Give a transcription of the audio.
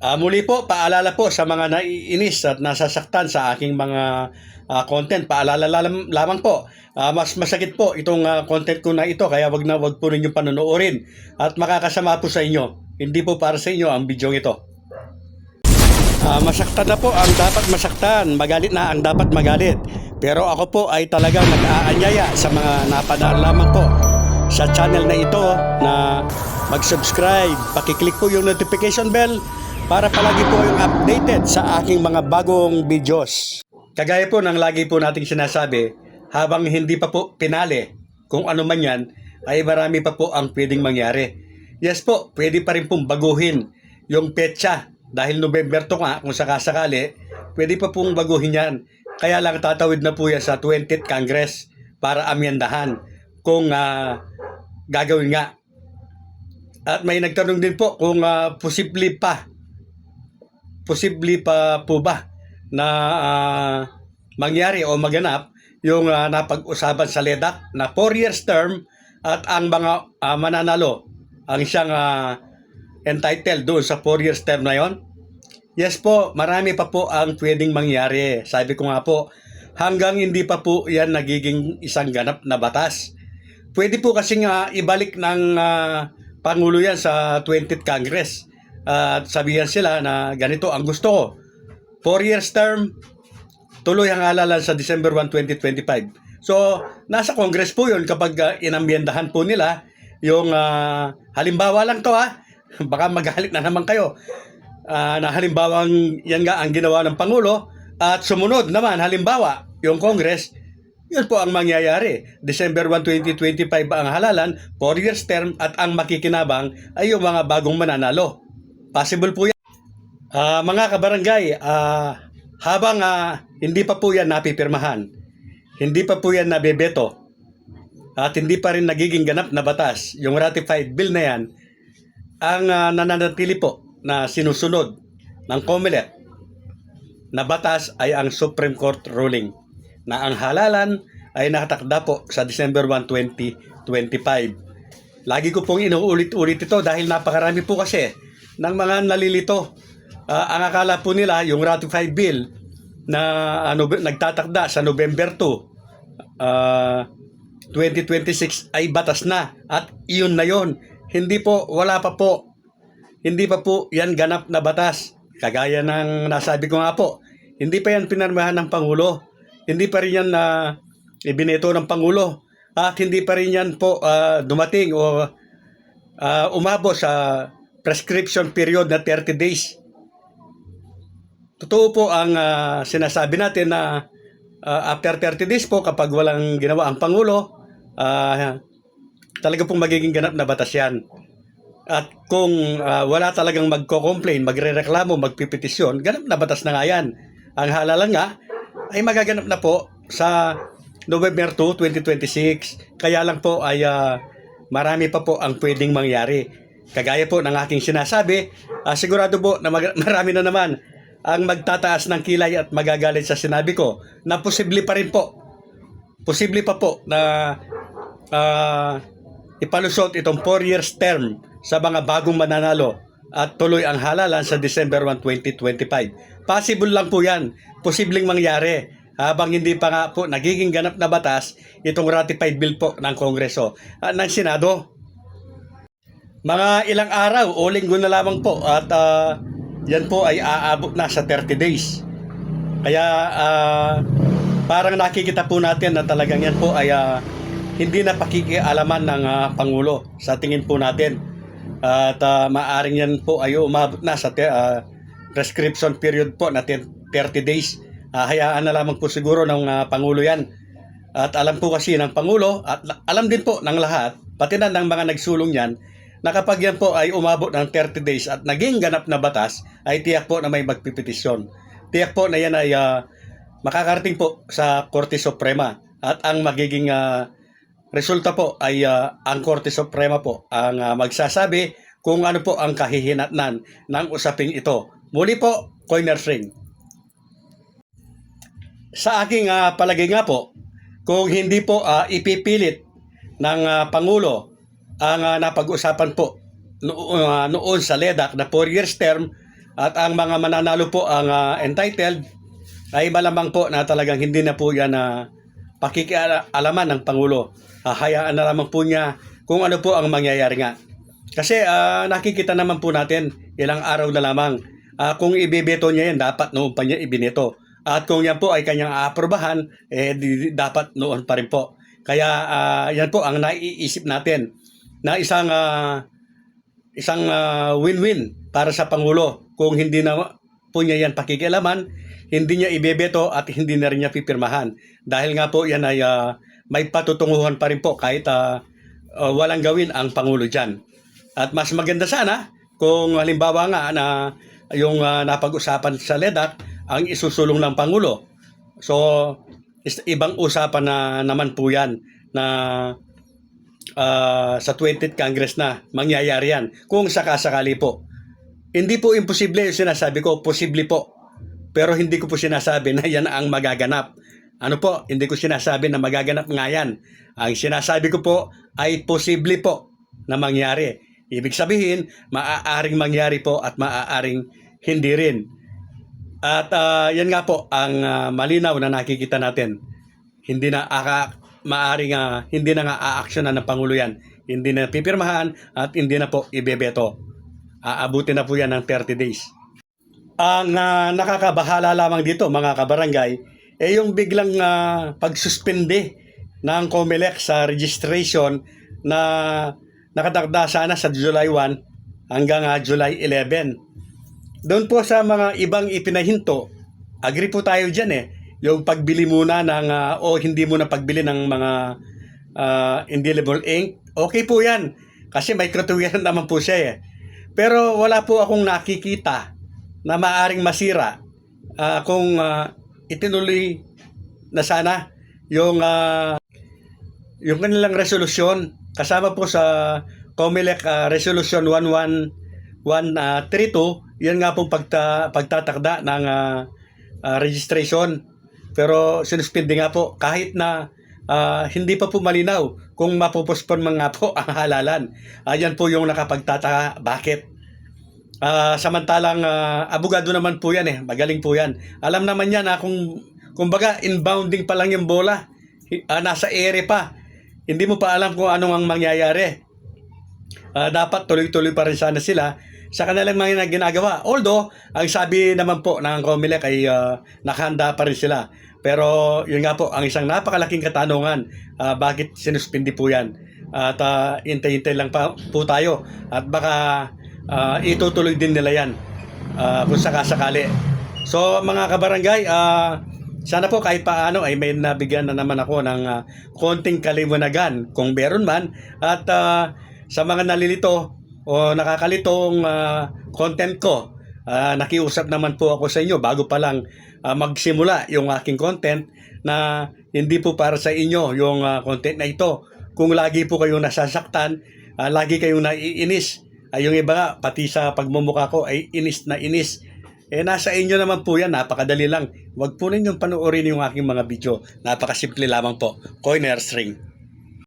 Ah, muli po, paalala po sa mga naiinis at nasasaktan sa aking mga ah, content. Paalala lam- lamang po, ah, mas masakit po itong ah, content ko na ito kaya wag na wag po ninyong panonoorin at makakasama po sa inyo. Hindi po para sa inyo ang video ito. Ah, masaktan na po ang dapat masaktan, magalit na ang dapat magalit. Pero ako po ay talagang nag-aanyaya sa mga napadaan lamang po sa channel na ito na mag-subscribe, pakiclick po yung notification bell para palagi po yung updated sa aking mga bagong videos. Kagaya po ng lagi po nating sinasabi, habang hindi pa po pinali kung ano man yan, ay marami pa po ang pwedeng mangyari. Yes po, pwede pa rin pong baguhin yung petsa dahil November to nga kung sakasakali, pwede pa pong baguhin yan. Kaya lang tatawid na po yan sa 20th Congress para amyandahan kung ah, gagawin nga. At may nagtanong din po kung ah, posible pa posible pa po ba na ah, mangyari o maganap yung ah, napag-usapan sa LEDAC na 4 years term at ang mga ah, mananalo ang siyang ah, entitled doon sa 4 years term na yon? Yes po, marami pa po ang pwedeng mangyari. Sabi ko nga po, hanggang hindi pa po yan nagiging isang ganap na batas. Pwede po kasi nga ibalik ng ah, Pangulo yan sa 20th Congress. At sabihan sila na ganito ang gusto ko. 4 years term, tuloy ang halalan sa December 1, 2025. So, nasa Congress po yun kapag uh, inamyendahan po nila yung ah, halimbawa lang to ha. Baka magalit na naman kayo. Ah, na halimbawa yan nga ang ginawa ng Pangulo at sumunod naman halimbawa yung Congress yun po ang mangyayari. December 1, 2025 ang halalan, 4 years term at ang makikinabang ay yung mga bagong mananalo. Possible po yan. Ah, mga kabarangay, ah, habang ah, hindi pa po yan napipirmahan, hindi pa po yan nabebeto, at hindi pa rin nagiging ganap na batas, yung ratified bill na yan, ang ah, nananatili po na sinusunod ng COMELEC na batas ay ang Supreme Court ruling na ang halalan ay nakatakda po sa December 1, 2025. Lagi ko pong inuulit-ulit ito dahil napakarami po kasi ng mga nalilito. Ah, ang akala po nila yung ratified bill na ano, nagtatakda sa November 2, ah, 2026 ay batas na at iyon na yon. Hindi po, wala pa po. Hindi pa po yan ganap na batas. Kagaya ng nasabi ko nga po, hindi pa yan pinarmahan ng Pangulo. Hindi pa rin yan na ibineto ng Pangulo. At hindi pa rin yan po ah, dumating o ah, umabot sa prescription period na 30 days. Totoo po ang ah, sinasabi natin na ah, after 30 days po kapag walang ginawa ang Pangulo, ah, talaga pong magiging ganap na batas yan. At kung ah, wala talagang magko-complain, magre-reklamo, magpipetisyon, ganap na batas na nga yan. Ang halalan nga ay magaganap na po sa November 2, 2026. Kaya lang po ay ah, marami pa po ang pwedeng mangyari. Kagaya po ng aking sinasabi, ah, sigurado po na mag- marami na naman ang magtataas ng kilay at magagalit sa sinabi ko na posible pa rin po. Posible pa po na ah, ipalusot itong 4 years term sa mga bagong mananalo at tuloy ang halalan sa December 1, 2025. Possible lang po yan. Posibleng mangyari habang hindi pa nga po nagiging ganap na batas itong ratified bill po ng Kongreso at ng Senado. Mga ilang araw o linggo na lamang po at ah, yan po ay aabot na sa 30 days. Kaya ah, parang nakikita po natin na talagang yan po ay ah, hindi na pakikialaman ng ah, Pangulo sa tingin po natin. At ah, maaring yan po ay umabot na sa ah, prescription period po na 10 30 days. Ah, hayaan na lamang po siguro ng ah, Pangulo yan. At alam po kasi ng Pangulo at la- alam din po ng lahat, pati na ng mga nagsulong yan, na kapag yan po ay umabot ng 30 days at naging ganap na batas, ay tiyak po na may magpipetisyon. Tiyak po na yan ay ah, makakarating po sa Korte Suprema. At ang magiging ah, resulta po ay ah, ang Korte Suprema po ang ah, magsasabi kung ano po ang kahihinatnan ng usaping ito. Muli po, Coiners Ring. Sa aking ah, palagay nga po, kung hindi po ah, ipipilit ng ah, Pangulo ang ah, napag-usapan po noo- ah, noon sa LEDAC na 4 years term At ang mga mananalo po ang ah, entitled ay malamang po na talagang hindi na po yan na pakikialaman ng Pangulo. Ah, hayaan na lamang po niya kung ano po ang mangyayari nga. Kasi ah, nakikita naman po natin ilang araw na lamang Ah, kung ibebeto niya yan, dapat noon pa niya ibineto. At kung yan po ay kanyang aaprobahan, eh di, dapat noon pa rin po. Kaya ah, yan po ang naiisip natin na isang ah, isang ah, win-win para sa Pangulo. Kung hindi na po niya yan pakikialaman, hindi niya ibebeto at hindi na rin niya pipirmahan. Dahil nga po yan ay ah, may patutunguhan pa rin po kahit ah, ah, walang gawin ang Pangulo dyan. At mas maganda sana kung halimbawa nga na yung ah, napag-usapan sa LEDAC ang isusulong ng Pangulo. So, is, ibang usapan na naman po yan na ah, sa 20th Congress na mangyayari yan kung sakasakali po. Hindi po imposible yung sinasabi ko, posible po. Pero hindi ko po sinasabi na yan ang magaganap. Ano po, hindi ko sinasabi na magaganap nga yan. Ang sinasabi ko po ay posible po na mangyari. Ibig sabihin, maaaring mangyari po at maaaring hindi rin. At ah, yan nga po ang ah, malinaw na nakikita natin. Hindi na aka, maaaring ah, hindi na nga aaksyonan ng Pangulo yan. Hindi na pipirmahan at hindi na po ibebeto. Aabutin na po yan ng 30 days. Ang ah, nakakabahala lamang dito mga kabarangay, eh yung biglang ah, pagsuspende ng COMELEC sa registration na nakatakda sana sa July 1 hanggang ah, July 11. Doon po sa mga ibang ipinahinto, agree po tayo dyan eh. Yung pagbili muna ng, ah, o hindi muna pagbili ng mga ah, indelible ink, okay po yan. Kasi may kratuwiran naman po siya eh. Pero wala po akong nakikita na maaring masira ah, kung ah, itinuloy na sana yung ah, yung kanilang resolusyon kasama po sa COMELEC ah, Resolution 11132 yan nga pong pagta, pagtatakda ng ah, ah, registration pero sinuspindi nga po kahit na ah, hindi pa po malinaw kung mapupospon man nga po ang halalan ayan po yung nakapagtataka bakit Ah, samantalang ah, abogado naman po yan eh. Magaling po yan. Alam naman yan na kung kumbaga inbounding pa lang yung bola. Ah, nasa ere pa. Hindi mo pa alam kung anong ang mangyayari. Ah, dapat tuloy-tuloy pa rin sana sila sa kanilang mga ginagawa. Although, ang sabi naman po ng Comelec ay ah, nakahanda pa rin sila. Pero yun nga po, ang isang napakalaking katanungan, ah, bakit sinuspindi po yan? At uh, intay-intay lang pa po tayo. At baka ah, itutuloy din nila yan ah, kung sakasakali. So mga kabarangay, ah, sana po kahit paano ay may nabigyan na naman ako ng ah, konting kaliwanagan kung meron man. At ah, sa mga nalilito o nakakalitong ah, content ko, ah, nakiusap naman po ako sa inyo bago pa lang ah, magsimula yung aking content na hindi po para sa inyo yung ah, content na ito. Kung lagi po kayong nasasaktan, ah, lagi kayong naiinis, ay yung iba nga, pati sa pagmumukha ko ay inis na inis. Eh nasa inyo naman po yan, napakadali lang. Huwag po ninyong panoorin yung aking mga video. Napakasimple lamang po. Coiner string.